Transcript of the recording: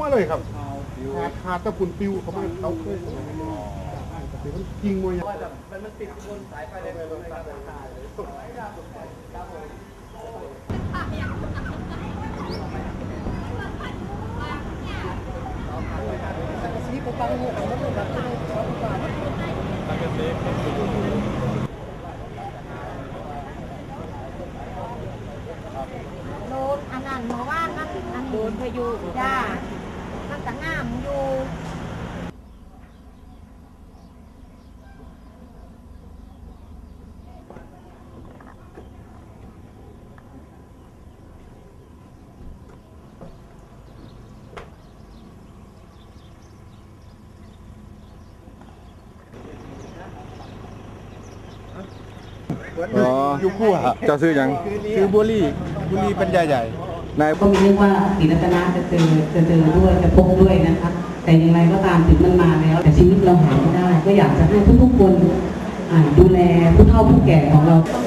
มาเลยครับขาดขาดตะปุ่นปิวเขาไม่เอาเคยเดี๋ยวมันยิงมวยว่าแบบมันมันติดบนสายไฟเลยนะครับโดนอันนั้นเมื่านนั่นอันโดนพายุจ้ามันก็น้ำอยู่ อ๋ออยู่คู่อะเจ้าซื้อหยังคือบุรีบุรีปัญญาใหญ่นายก็ไม่นึกว่าศรีรัตนาจะเจอจะเจอด้วยจะพบด้วยนะคะ แต่อย่างไรก็ตามถึงมันมาแล้ว แต่ชีวิตเราหาไม่ได้ ก็อยากจะให้ทุกๆคนอ่าดูแลผู้เฒ่าผู้แก่ของเราต้อง